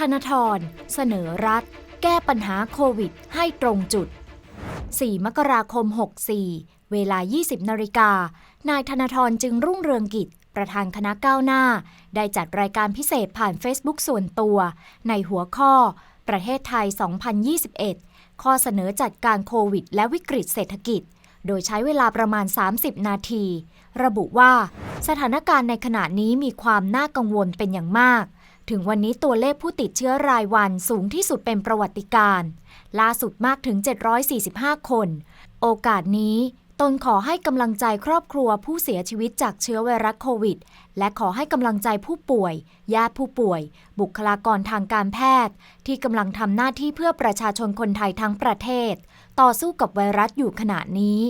ธนาธรเสนอรัฐ แก้ปัญหาโควิดให้ตรงจุด 4 มกราคม 64 เวลา 20นาฬิกานายธนาธรจึงรุ่งเรืองกิจ ประธานคณะก้าวหน้า ได้จัดรายการพิเศษผ่าน Facebook ส่วนตัว ในหัวข้อ ประเทศไทย 2021 ข้อเสนอจัดการโควิด และวิกฤตเศรษฐกิจ โดยใช้เวลาประมาณ 30 นาที ระบุว่า สถานการณ์ในขณะนี้มีความน่ากังวลเป็นอย่างมาก ถึงวันนี้ตัวเลขผู้ติดเชื้อรายวันสูงที่สุดเป็นประวัติการ์ล่าสุดมากถึง 745 คน โอกาสนี้ตนขอให้กำลังใจครอบครัวผู้เสียชีวิตจากเชื้อไวรัสโควิด และขอให้กำลังใจผู้ป่วย ญาติผู้ป่วย บุคลากรทางการแพทย์ ที่กำลังทำหน้าที่เพื่อประชาชนคนไทยทั้งประเทศ ต่อสู้กับไวรัสอยู่ขณะนี้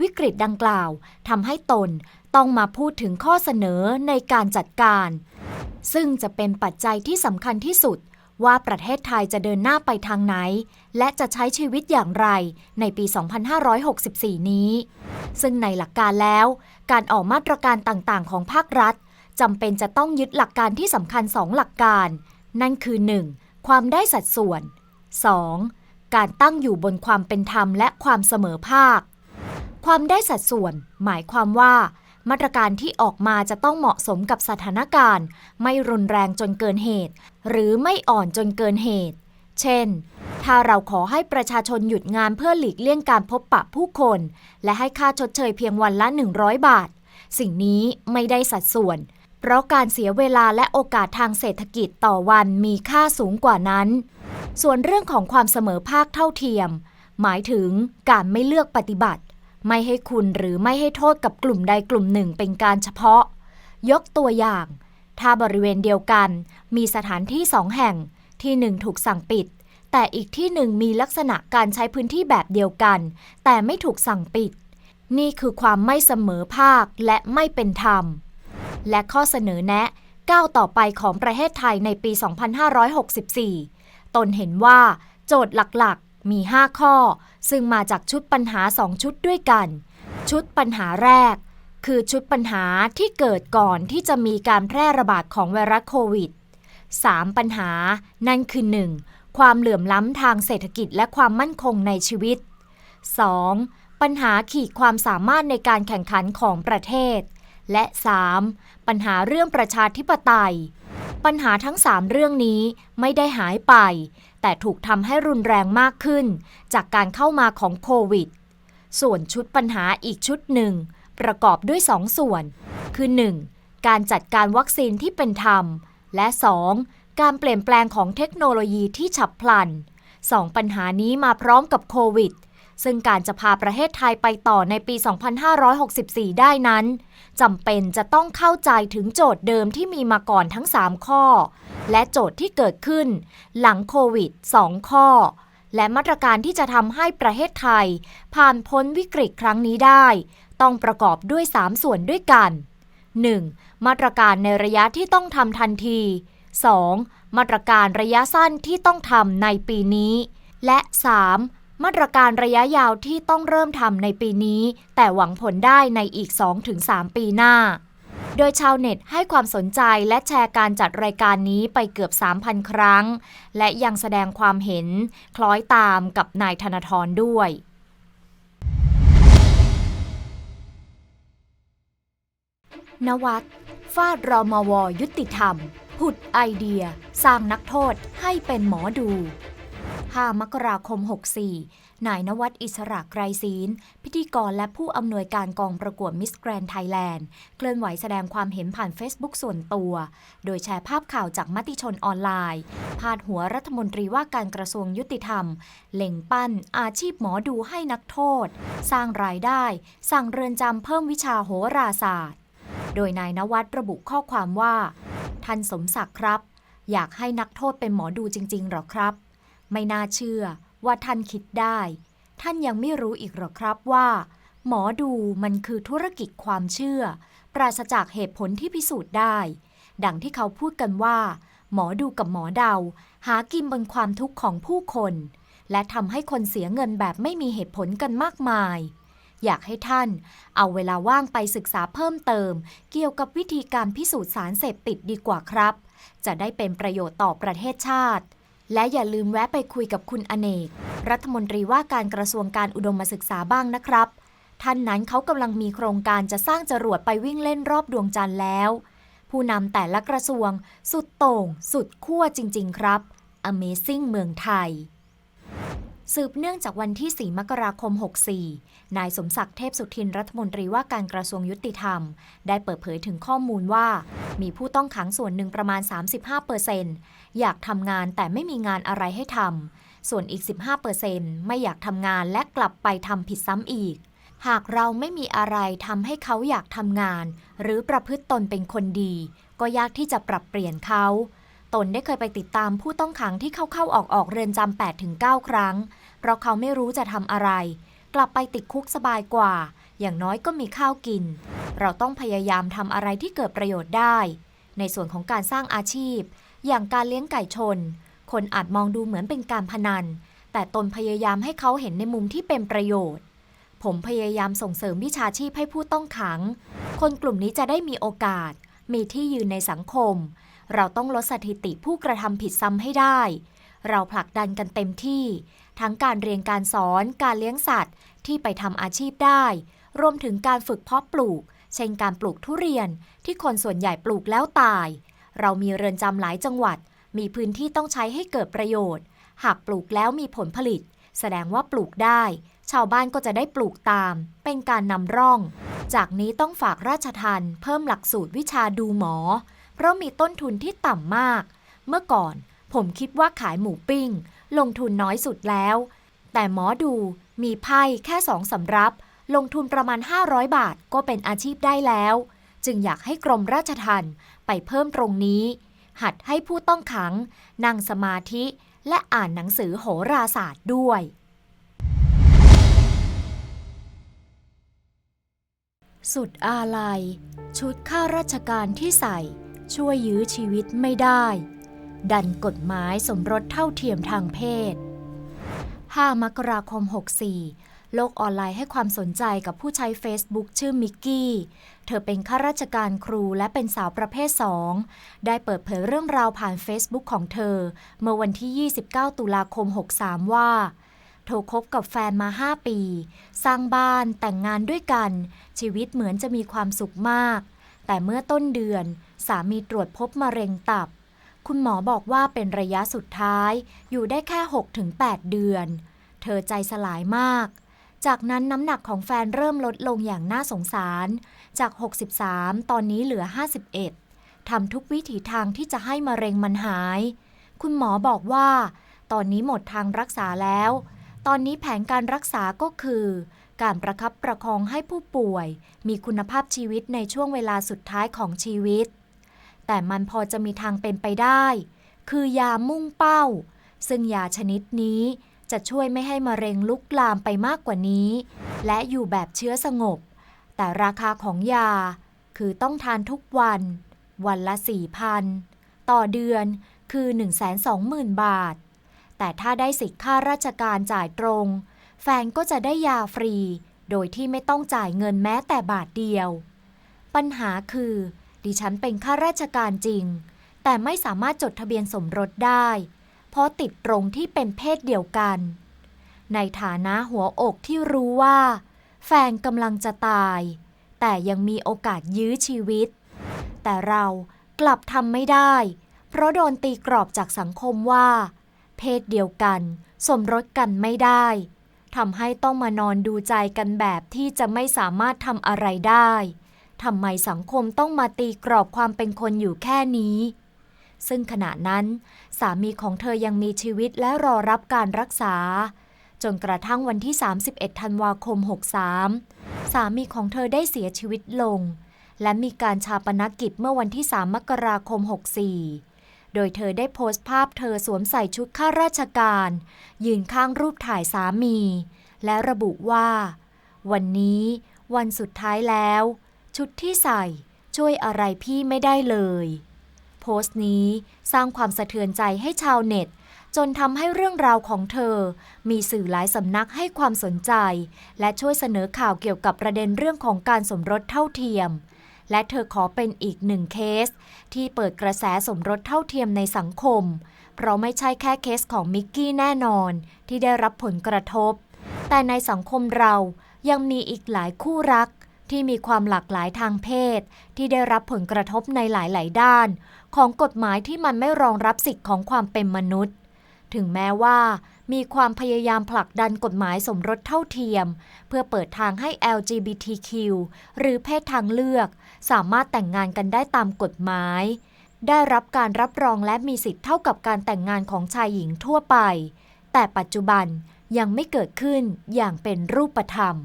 วิกฤตดังกล่าวทำให้ตน ต้องมาพูดถึงข้อเสนอในการจัดการ ซึ่งจะเป็นปัจจัยที่สำคัญที่สุดว่าประเทศไทยจะเดินหน้าไปทางไหน และจะใช้ชีวิตอย่างไรในปี 2564 นี้ ซึ่งในหลักการแล้ว การออกมาตรการต่างๆ ของภาครัฐจำเป็นจะต้องยึดหลักการที่สำคัญ 2 หลักการ นั่นคือ 1. ความได้สัดส่วน 2. การตั้งอยู่บนความเป็นธรรมและความเสมอภาค ความได้สัดส่วน หมายความว่า มาตรการที่ออกมาจะต้องเหมาะสมกับสถานการณ์ ไม่รุนแรงจนเกินเหตุ หรือไม่อ่อนจนเกินเหตุ เช่น ถ้าเราขอให้ประชาชนหยุดงานเพื่อหลีกเลี่ยงการพบปะผู้คน และให้ค่าชดเชยเพียงวันละ 100 บาท สิ่งนี้ไม่ได้สัดส่วน เพราะการเสียเวลาและโอกาสทางเศรษฐกิจต่อวันมีค่าสูงกว่านั้น ส่วนเรื่องของความเสมอภาคเท่าเทียม หมายถึงการไม่เลือกปฏิบัติ ไม่ให้คุณหรือไม่ให้โทษกับกลุ่มใดกลุ่มหนึ่งเป็นการเฉพาะ ยกตัวอย่าง ถ้าบริเวณเดียวกัน มีสถานที่สองแห่ง ที่หนึ่งถูกสั่งปิด แต่อีกที่หนึ่งมีลักษณะการใช้พื้นที่แบบเดียวกัน แต่ไม่ถูกสั่งปิด นี่คือความไม่เสมอภาคและไม่เป็นธรรม และข้อเสนอแนะก้าวต่อไปของประเทศไทยในปี 2564 ตนเห็นว่า โจทย์หลักๆ มี 5 ข้อ ซึ่งมาจากชุดปัญหา 2 ชุดด้วยกัน ชุดปัญหาแรก คือชุดปัญหาที่เกิดก่อนที่จะมีการแพร่ระบาดของไวรัสโควิด 3. ปัญหา นั่นคือ 1. ความเหลื่อมล้ำทางเศรษฐกิจและความมั่นคงในชีวิต 2. ปัญหาขีดความสามารถในการแข่งขันของประเทศ และ 3. ปัญหาเรื่องประชาธิปไตย ปัญหาทั้ง 3 เรื่องนี้ไม่ได้หายไป แต่ถูกทำให้รุนแรงมากขึ้น จากการเข้ามาของโควิด ส่วนชุดปัญหาอีกชุดหนึ่ง ประกอบด้วย2ส่วน คือ 1. การจัดการวัคซีนที่เป็นธรรม และ 2. การเปลี่ยนแปลงของเทคโนโลยีที่ฉับพลันสองปัญหานี้มาพร้อมกับโควิด ซึ่งการจะพาประเทศไทยไปต่อในปี 2564 ได้นั้นจำเป็นจะต้องเข้าใจถึงโจทย์เดิมที่มีมาก่อนทั้ง 3 ข้อ และโจทย์ที่เกิดขึ้น หลังโควิด 2 ข้อ และมาตรการที่จะทำให้ประเทศไทย ผ่านพ้นวิกฤตครั้งนี้ได้ ต้องประกอบด้วย 3 ส่วนด้วยกัน 1. มาตรการในระยะที่ต้องทำทันที 2. มาตรการระยะสั้นที่ต้องทำในปีนี้ และ 3. มาตรการระยะยาวที่ต้องเริ่มทำในปีนี้ แต่หวังผลได้ในอีก 2-3 ปีหน้า โดยชาวเน็ตให้ความสนใจและแชร์การจัดรายการนี้ไปเกือบ 3,000 ครั้ง และยังแสดงความเห็น คล้อยตามกับนายธนาธรด้วยนวัดฟาดรอมวยุติธรรม ผุดไอเดีย สร้างนักโทษให้เป็นหมอดู 5 มกราคม 64 นายนวัดอิสระไกรศีล พิธีกรและผู้อำนวยการกองประกวดมิสแกรนไทยแลนด์ เคลื่อนไหวแสดงความเห็นผ่าน Facebook ส่วนตัว โดยแชร์ภาพข่าวจากมติชนออนไลน์ พาดหัวรัฐมนตรีว่าการกระทรวงยุติธรรม เล็งปั้น อาชีพหมอดูให้นักโทษ สร้างรายได้ สั่งเรือนจำเพิ่มวิชาโหราศาสตร์ โดยนายนวัดระบุข้อความว่า ท่านสมศักดิ์ครับ อยากให้นักโทษเป็นหมอดูจริงๆหรอครับ ไม่น่าเชื่อว่าท่านคิดได้ ท่านยังไม่รู้อีกหรอครับว่า หมอดูมันคือธุรกิจความเชื่อ ปราศจากเหตุผลที่พิสูจน์ได้ ดังที่เขาพูดกันว่า หมอดูกับหมอเดา หากินบนความทุกข์ของผู้คน และทำให้คนเสียเงินแบบไม่มีเหตุผลกันมากมาย อยากให้ท่าน เอาเวลาว่างไปศึกษาเพิ่มเติม เกี่ยวกับวิธีการพิสูจน์สารเสพติดดีกว่าครับ จะได้เป็นประโยชน์ต่อประเทศชาติ และอย่าลืมแวะไปคุยกับคุณอเนก รัฐมนตรีว่าการกระทรวงการอุดมศึกษาบ้างนะครับ ท่านนั้นเขากำลังมีโครงการจะสร้างจรวดไปวิ่งเล่นรอบดวงจันทร์แล้ว ผู้นำแต่ละกระทรวง สุดโต่ง สุดขั้วจริง ๆ ครับ Amazing เมืองไทย สืบเนื่องจากวันที่ 4 มกราคม 64 นายสมศักดิ์เทพสุทินรัฐมนตรีว่าการกระทรวงยุติธรรม ได้เปิดเผยถึงข้อมูลว่า มีผู้ต้องขังส่วนหนึ่งประมาณ 35%อยากทำงานแต่ไม่มีงานอะไรให้ทำ ส่วนอีก 15%ไม่อยากทำงานและกลับไปทำผิดซ้ำอีก หากเราไม่มีอะไรทำให้เขาอยากทำงาน หรือประพฤติตนเป็นคนดี ก็ยากที่จะปรับเปลี่ยนเขา ตนได้เคยไปติดตามผู้ต้องขังที่เข้าเข้าออกออกๆเรือนจำ8-9ครั้ง เพราะเขาไม่รู้จะทำอะไร กลับไปติดคุกสบายกว่า อย่างน้อยก็มีข้าวกิน เราต้องพยายามทำอะไรที่เกิดประโยชน์ได้ ในส่วนของการสร้างอาชีพ อย่างการเลี้ยงไก่ชน คนอาจมองดูเหมือนเป็นการพนัน แต่ตนพยายามให้เขาเห็นในมุมที่เป็นประโยชน์ ผมพยายามส่งเสริมวิชาชีพให้ผู้ต้องขัง คนกลุ่มนี้จะได้มีโอกาส มีที่ยืนในสังคม เราต้องลดสถิติผู้กระทำผิดซ้ำให้ได้ เราผลักดันกันเต็มที่ ทั้งการเรียนการสอน การเลี้ยงสัตว์ ที่ไปทำอาชีพได้ รวมถึงการฝึกเพาะปลูก เช่นการปลูกทุเรียนที่คนส่วนใหญ่ปลูกแล้วตาย เรามีเรือนจำหลายจังหวัด มีพื้นที่ต้องใช้ให้เกิดประโยชน์ หากปลูกแล้วมีผลผลิต แสดงว่าปลูกได้ ชาวบ้านก็จะได้ปลูกตาม เป็นการนำร่อง จากนี้ต้องฝากราชทันเพิ่มหลักสูตรวิชาดูหมอ เพราะมีต้นทุนที่ต่ำมาก เมื่อก่อนผมคิดว่าขายหมูปิ้ง ลงทุนน้อยสุดแล้ว แต่หมอดูมีไพ่แค่สองสำรับ ลงทุนประมาณ 500 บาทก็เป็นอาชีพได้แล้ว จึงอยากให้กรมราชทัณฑ์ไปเพิ่มตรงนี้ หัดให้ผู้ต้องขัง นั่งสมาธิและอ่านหนังสือโหราศาสตร์ด้วย สุดอาลัย ชุดข้าราชการที่ใส่ ช่วยยื้อชีวิตไม่ได้ ดันกฎหมายสมรสเท่าเทียมทางเพศ 5 มกราคม 64 โลกออนไลน์ให้ความสนใจกับผู้ใช้ Facebook ชื่อมิกกี้ เธอเป็นข้าราชการครูและเป็นสาวประเภท 2 ได้เปิดเผยเรื่องราวผ่าน Facebook ของเธอ เมื่อวันที่ 29 ตุลาคม 63 ว่าเธอคบกับแฟนมา 5 ปี สร้างบ้านแต่งงานด้วยกัน ชีวิตเหมือนจะมีความสุขมาก แต่เมื่อต้นเดือนสามีตรวจพบมะเร็งตับ คุณหมอบอกว่าเป็นระยะสุดท้ายอยู่ได้แค่ 6-8 เดือน เธอใจสลายมาก จากนั้นน้ำหนักของแฟนเริ่มลดลงอย่างน่าสงสาร จาก 63 ตอนนี้เหลือ 51 ทำทุกวิถีทางที่จะให้มะเร็งมันหาย คุณหมอบอกว่า ตอนนี้หมดทางรักษาแล้ว ตอนนี้แผนการรักษาก็คือ การประคับประคองให้ผู้ป่วย มีคุณภาพชีวิตในช่วงเวลาสุดท้ายของชีวิต แต่มันพอจะมีทางเป็นไปได้ คือยามุ่งเป้า ซึ่งยาชนิดนี้จะช่วยไม่ให้มะเร็งลุกลามไปมากกว่านี้ และอยู่แบบเชื้อสงบ แต่ราคาของยา คือต้องทานทุกวัน วันละ 4,000 ต่อเดือนคือ 120,000 บาท แต่ถ้าได้สิทธิ์ค่าราชการจ่ายตรง แฟนก็จะได้ยาฟรี โดยที่ไม่ต้องจ่ายเงินแม้แต่บาทเดียว ปัญหาคือ ดิฉันเป็นข้าราชการจริง แต่ไม่สามารถจดทะเบียนสมรสได้ เพราะติดตรงที่เป็นเพศเดียวกัน ในฐานะหัวอกที่รู้ว่า แฟนกำลังจะตาย แต่ยังมีโอกาสยื้อชีวิต แต่เรากลับทำไม่ได้ เพราะโดนตีกรอบจากสังคมว่า เพศเดียวกัน สมรสกันไม่ได้ ทำให้ต้องมานอนดูใจกันแบบที่จะไม่สามารถทำอะไรได้ทำไมสังคมต้องมาตีกรอบความเป็นคนอยู่แค่นี้ ซึ่งขณะนั้นสามีของเธอยังมีชีวิตและรอรับการรักษา จนกระทั่งวันที่ 31 ธันวาคม 63 สามีของเธอได้เสียชีวิตลง และมีการชาปนกิจเมื่อวันที่ 3 มกราคม 64 โดยเธอได้โพสต์ภาพเธอสวมใส่ชุดข้าราชการ ยืนข้างรูปถ่ายสามี และระบุว่า วันนี้วันสุดท้ายแล้ว ชุดที่ใส่ช่วยอะไรพี่ไม่ได้เลย โพสต์นี้สร้างความสะเทือนใจให้ชาวเน็ต จนทำให้เรื่องราวของเธอ มีสื่อหลายสำนักให้ความสนใจ และช่วยเสนอข่าวเกี่ยวกับประเด็นเรื่องของการสมรสเท่าเทียม และเธอขอเป็นอีกหนึ่งเคส ที่เปิดกระแสสมรสเท่าเทียมในสังคม เพราะไม่ใช่แค่เคสของมิกกี้แน่นอน ที่ได้รับผลกระทบ แต่ในสังคมเรายังมีอีกหลายคู่รักที่มีความหลากหลายทางเพศ ที่ได้รับผลกระทบในหลาย ๆ ด้าน ของกฎหมายที่มันไม่รองรับสิทธิ์ของความเป็นมนุษย์ ถึงแม้ว่า มีความพยายามผลักดันกฎหมายสมรสเท่าเทียม เพื่อเปิดทางให้ LGBTQ หรือเพศทางเลือก สามารถแต่งงานกันได้ตามกฎหมาย ได้รับการรับรองและมีสิทธิ์เท่ากับการแต่งงานของชายหญิงทั่วไป แต่ปัจจุบันยังไม่เกิดขึ้นอย่างเป็นรูปธรรม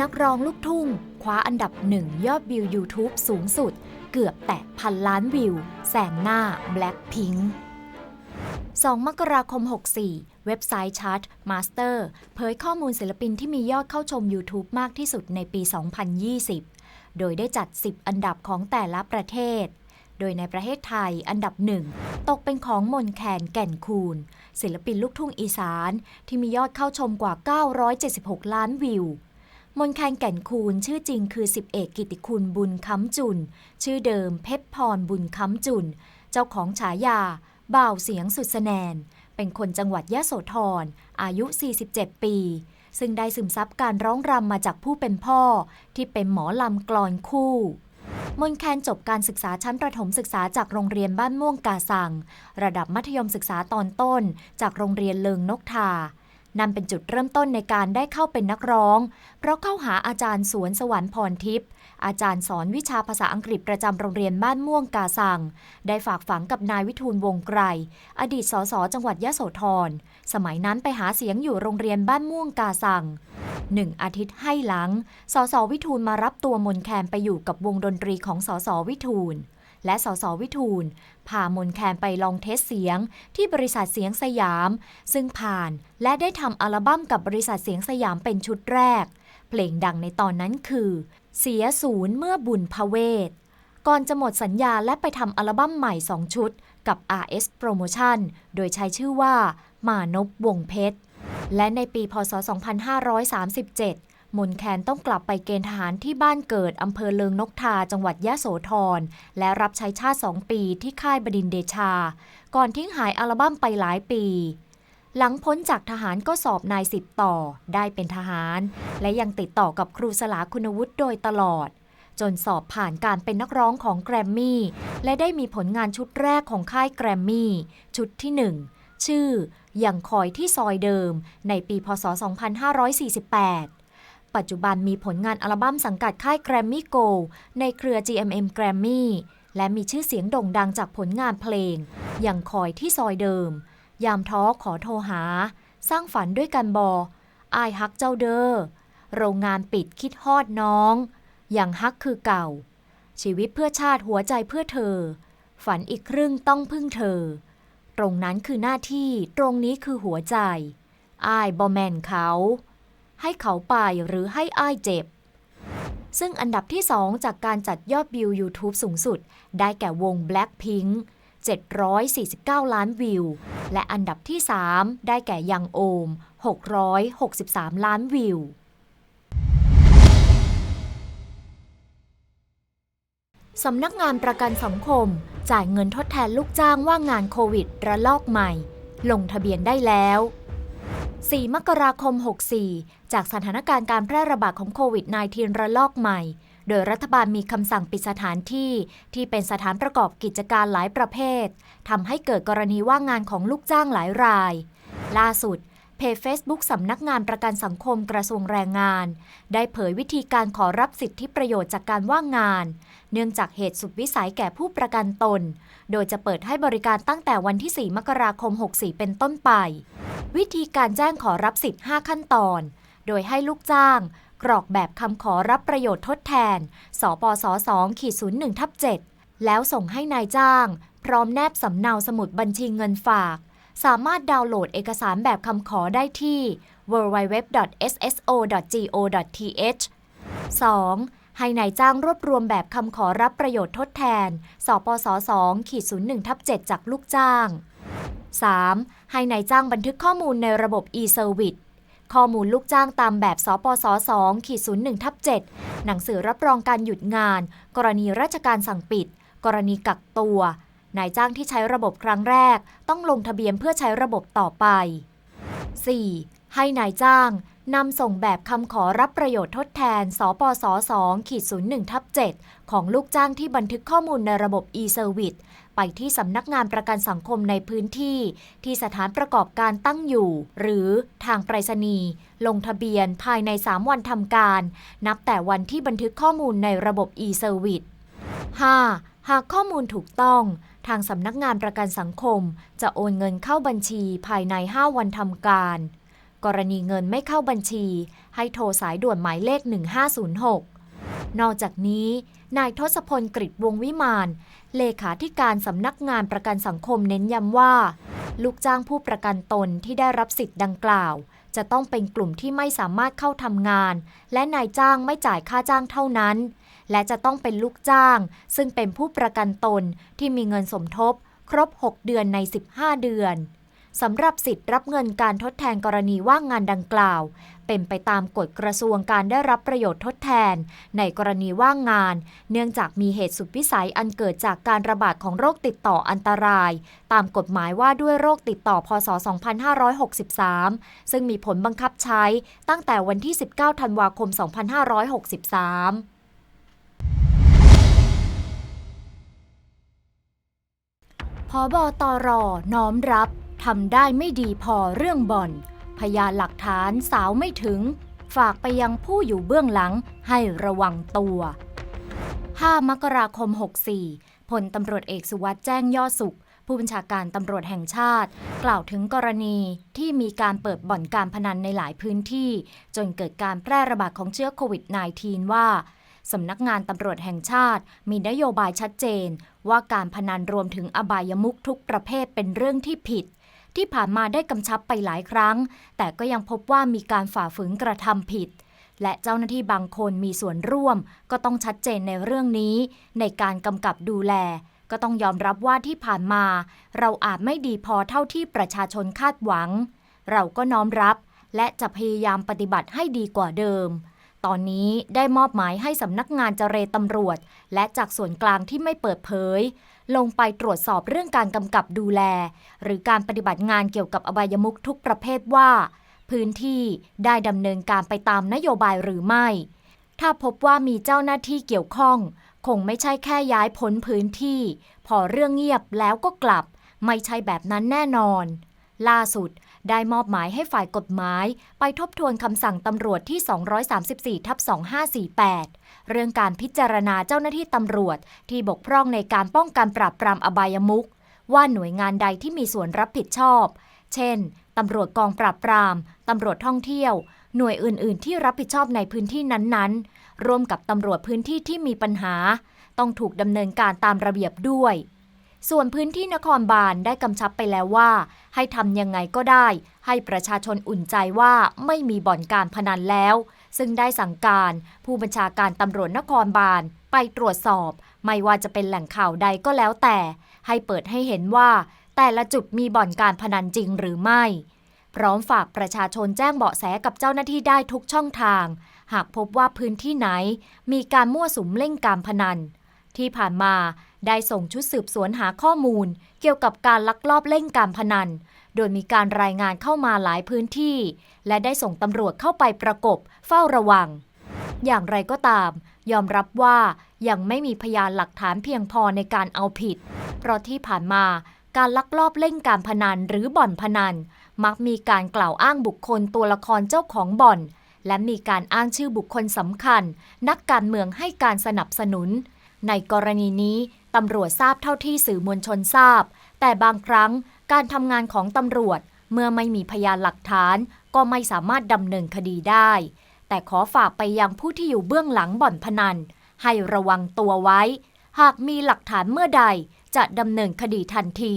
นักร้องลูกทุ่ง คว้าอันดับหนึ่งยอดวิว YouTube สูงสุด เกือบแตะพันล้านวิว แสงหน้า Blackpink 2 มกราคม 64 เว็บไซต์ Chart Master เผยข้อมูลศิลปินที่มียอดเข้าชม YouTube มากที่สุดในปี 2020 โดยได้จัด 10 อันดับของแต่ละประเทศ โดยในประเทศไทยอันดับหนึ่งตกเป็นของมนแคนแก่นคูนศิลปินลูกทุ่งอีสาน ที่มียอดเข้าชมกว่า 976 ล้านวิวมนแคนแก่นคูนชื่อจริงคือสิบเอกกิติคุณบุญค้ำจุน ชื่อเดิมเพชรพรบุญค้ำจุน เจ้าของฉายาบ่าวเสียงสุดสแนน เป็นคนจังหวัดยะโสธรอายุ 47 ปี ซึ่งได้ซึมซับการร้องรำมาจากผู้เป็นพ่อ ที่เป็นหมอลำกลอนคู่มนแคนจบการศึกษาชั้นประถมศึกษาจากโรงเรียนบ้านม่วงกาสัง ระดับมัธยมศึกษาตอนต้น จากโรงเรียนเลิงนกทา นั่นเป็นจุดเริ่มต้นในการได้เข้าเป็นนักร้อง เพราะเข้าหาอาจารย์สวนสวรรค์พรทิพย์อาจารย์สอนวิชาภาษาอังกฤษประจำโรงเรียนบ้านม่วงกาสัง ได้ฝากฝังกับนายวิทูลวงไกร อดีตสสจังหวัดยะโสธร สมัยนั้นไปหาเสียงอยู่โรงเรียนบ้านม่วงกาสังหนึ่งอาทิตย์ให้หลัง สสวิทูลมารับตัวมนแคนไปอยู่กับวงดนตรีของสสวิทูล และสสวิทูลพามนแคนไปลองเทสเสียงที่บริษัทเสียงสยาม ซึ่งผ่านและได้ทำอัลบั้มกับบริษัทเสียงสยามเป็นชุดแรก เพลงดังในตอนนั้นคือ เสียศูนย์เมื่อบุญพเวทก่อนจะหมดสัญญาและไปทำอัลบั้มใหม่ 2 ชุด กับ RS Promotion โดยใช้ชื่อว่า มานพวงเพชร และในปีพศ 2537 มนแคนต้องกลับไปเกณฑ์ทหารที่บ้านเกิด อำเภอเลิงนกทาจังหวัดยะโสธร และรับใช้ชาติ 2 ปีที่ค่ายบดินเดชา ก่อนทิ้งหายอัลบั้มไปหลายปี หลังพ้นจากทหารก็สอบนายสิบต่อได้เป็นทหาร และยังติดต่อกับครูสลาคุณวุฒิโดยตลอด จนสอบผ่านการเป็นนักร้องของแกรมมี่ และได้มีผลงานชุดแรกของค่ายแกรมมี่ ชุดที่หนึ่งชื่ออย่างคอยที่ซอยเดิม ในปีพศ 2548 ปัจจุบันมีผลงานอัลบั้มสังกัดค่ายแกรมมี่โกในเครือ GMM Grammy และมีชื่อเสียงโด่งดังจากผลงานเพลง อย่างคอยที่ซอยเดิม ยามท้อขอโทรหา สร้างฝันด้วยกันบออายฮักเจ้าเดอ้อโรงงานปิดคิดฮอดน้อง อย่างฮักคือเก่า ชีวิตเพื่อชาติหัวใจเพื่อเธอ ฝันอีกครึ่งต้องพึ่งเธอ ตรงนั้นคือหน้าที่ตรงนี้คือหัวใจอายบอแมนเขา ให้เขาไปหรือให้อ้ายเจ็บ ซึ่งอันดับที่ 2 จากการจัดยอดวิว YouTube สูงสุด ได้แก่วง Blackpink 749 ล้านวิว และอันดับที่ 3 ได้แก่ยังโอม 663 ล้านวิว สำนักงานประกันสังคม จ่ายเงินทดแทนลูกจ้างว่างงานโควิดระลอกใหม่ ลงทะเบียนได้แล้ว 4 มกราคม 64 จากสถานการณ์การแพร่ระบาดของโควิด -19 ระลอกใหม่ โดยรัฐบาลมีคำสั่งปิดสถานที่ที่เป็นสถานประกอบกิจการหลายประเภท ทำให้เกิดกรณีว่างงานของลูกจ้างหลายราย ล่าสุด เพจ Facebook สำนักงานประกันสังคมกระทรวงแรงงาน ได้เผยวิธีการขอรับสิทธิประโยชน์จากการว่างงาน เนื่องจากเหตุสุดวิสัยแก่ผู้ประกันตน โดยจะเปิดให้บริการตั้งแต่วันที่ 4 มกราคม 64 เป็นต้นไป วิธีการแจ้งขอรับสิทธิ์ 5 ขั้นตอน โดยให้ลูกจ้าง กรอกแบบคำขอรับประโยชน์ทดแทน สปส2ขีด01ทับ7แล้วส่งให้นายจ้าง พร้อมแนบสำเนาสมุดบัญชีเงินฝาก สามารถดาวน์โหลดเอกสารแบบคำขอได้ที่ www.sso.go.th 2. ให้นายจ้างรวบรวมแบบคำขอรับประโยชน์ทดแทน สปส2ขีด01ทับ7จากลูกจ้าง 3. ให้นายจ้างบันทึกข้อมูลในระบบ e-service ข้อมูลลูกจ้างตามแบบสปส2ขีด01ทับ7หนังสือรับรองการหยุดงาน กรณีราชการสั่งปิด กรณีกักตัว นายจ้างที่ใช้ระบบครั้งแรก ต้องลงทะเบียนเพื่อใช้ระบบต่อไป 4. ให้นายจ้างนำส่งแบบคำขอรับประโยชน์ทดแทน สปส2ขีด01ทับ7ของลูกจ้างที่บันทึกข้อมูลในระบบ e-service ไปที่สำนักงานประกันสังคมในพื้นที่ ที่สถานประกอบการตั้งอยู่ หรือทางไปรษณีย์ลงทะเบียนภายใน 3 วันทำการ นับแต่วันที่บันทึกข้อมูลในระบบ e-service 5. หากข้อมูลถูกต้อง ทางสำนักงานประกันสังคม จะโอนเงินเข้าบัญชีภายใน 5 วันทำการ กรณีเงินไม่เข้าบัญชี ให้โทรสายด่วนหมายเลข 1506 นอกจากนี้ นายทศพลกฤษวงวิมาน เลขาธิการสำนักงานประกันสังคมเน้นย้ำว่า ลูกจ้างผู้ประกันตนที่ได้รับสิทธิ์ดังกล่าว จะต้องเป็นกลุ่มที่ไม่สามารถเข้าทำงาน และนายจ้างไม่จ่ายค่าจ้างเท่านั้น และจะต้องเป็นลูกจ้าง ซึ่งเป็นผู้ประกันตนที่มีเงินสมทบ ครบ 6 เดือนใน 15 เดือนสำหรับสิทธิ์รับเงินการทดแทนกรณีว่างงานดังกล่าว เป็นไปตามกฎกระทรวงการได้รับประโยชน์ทดแทน ในกรณีว่างงาน เนื่องจากมีเหตุสุดวิสัยอันเกิดจากการระบาดของโรคติดต่ออันตราย ตามกฎหมายว่าด้วยโรคติดต่อพศ 2563 ซึ่งมีผลบังคับใช้ตั้งแต่วันที่ 19 ธันวาคม 2563 พบตรน้อมรับทำได้ไม่ดีพอเรื่องบ่อน พยานหลักฐานสาวไม่ถึง ฝากไปยังผู้อยู่เบื้องหลังให้ระวังตัว 5 มกราคม 64พลตำรวจเอกสุวัสด์แจ้งยอดสุข ผู้บัญชาการตำรวจแห่งชาติ กล่าวถึงกรณีที่มีการเปิดบ่อนการพนันในหลายพื้นที่ จนเกิดการแพร่ระบาดของเชื้อโควิด -19 ว่า สำนักงานตำรวจแห่งชาติ มีนโยบายชัดเจน ว่าการพนันรวมถึงอบายมุขทุกประเภทเป็นเรื่องที่ผิด ที่ผ่านมาได้กำชับไปหลายครั้ง แต่ก็ยังพบว่ามีการฝ่าฝืนกระทำผิด และเจ้าหน้าที่บางคนมีส่วนร่วม ก็ต้องชัดเจนในเรื่องนี้ ในการกำกับดูแล ก็ต้องยอมรับว่าที่ผ่านมา เราอาจไม่ดีพอเท่าที่ประชาชนคาดหวัง เราก็น้อมรับและจะพยายามปฏิบัติให้ดีกว่าเดิม ตอนนี้ได้มอบหมายให้สำนักงานเจรตำรวจ และจากส่วนกลางที่ไม่เปิดเผย ลงไปตรวจสอบเรื่องการกำกับดูแล หรือการปฏิบัติงานเกี่ยวกับอบายมุขทุกประเภทว่า พื้นที่ได้ดำเนินการไปตามนโยบายหรือไม่ ถ้าพบว่ามีเจ้าหน้าที่เกี่ยวข้อง คงไม่ใช่แค่ย้ายพ้นพื้นที่ พอเรื่องเงียบแล้วก็กลับ ไม่ใช่แบบนั้นแน่นอน ล่าสุด ได้มอบหมายให้ฝ่ายกฎหมาย ไปทบทวนคำสั่งตำรวจที่ 234ทับ2548 เรื่องการพิจารณาเจ้าหน้าที่ตำรวจ ที่บกพร่องในการป้องกันปราบปรามอบายมุขว่าหน่วยงานใดที่มีส่วนรับผิดชอบ เช่น ตำรวจกองปราบปราม ตำรวจท่องเที่ยว หน่วยอื่น ๆ ที่รับผิดชอบในพื้นที่นั้นๆ ร่วมกับตำรวจพื้นที่ที่มีปัญหา ต้องถูกดำเนินการตามระเบียบด้วย ส่วนพื้นที่นครบาลได้กำชับไปแล้วว่า ให้ทำยังไงก็ได้ ให้ประชาชนอุ่นใจว่าไม่มีบ่อนการพนันแล้ว ซึ่งได้สั่งการผู้บัญชาการตำรวจนครบาลไปตรวจสอบ ไม่ว่าจะเป็นแหล่งข่าวใดก็แล้วแต่ ให้เปิดให้เห็นว่า แต่ละจุดมีบ่อนการพนันจริงหรือไม่ พร้อมฝากประชาชนแจ้งเบาะแสกับเจ้าหน้าที่ได้ทุกช่องทาง หากพบว่าพื้นที่ไหน มีการมั่วสุมเล่นการพนัน ที่ผ่านมา ได้ส่งชุดสืบสวนหาข้อมูล เกี่ยวกับการลักลอบเล่นการพนัน โดยมีการรายงานเข้ามาหลายพื้นที่ และได้ส่งตำรวจเข้าไปประกบเฝ้าระวัง อย่างไรก็ตาม ยอมรับว่ายังไม่มีพยานหลักฐานเพียงพอในการเอาผิด เพราะที่ผ่านมาการลักลอบเล่นการพนันหรือบ่อนพนัน มักมีการกล่าวอ้างบุคคลตัวละครเจ้าของบ่อน และมีการอ้างชื่อบุคคลสำคัญ นักการเมืองให้การสนับสนุน ในกรณีนี้ ตำรวจทราบเท่าที่สื่อมวลชนทราบ แต่บางครั้งการทำงานของตำรวจเมื่อไม่มีพยานหลักฐาน ก็ไม่สามารถดำเนินคดีได้ แต่ขอฝากไปยังผู้ที่อยู่เบื้องหลังบ่อนพนัน ให้ระวังตัวไว้ หากมีหลักฐานเมื่อใดจะดำเนินคดีทันที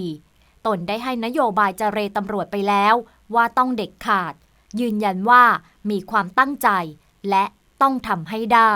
ตนได้ให้นโยบายเจรตำรวจไปแล้วว่าต้องเด็ดขาด ยืนยันว่ามีความตั้งใจและต้องทำให้ได้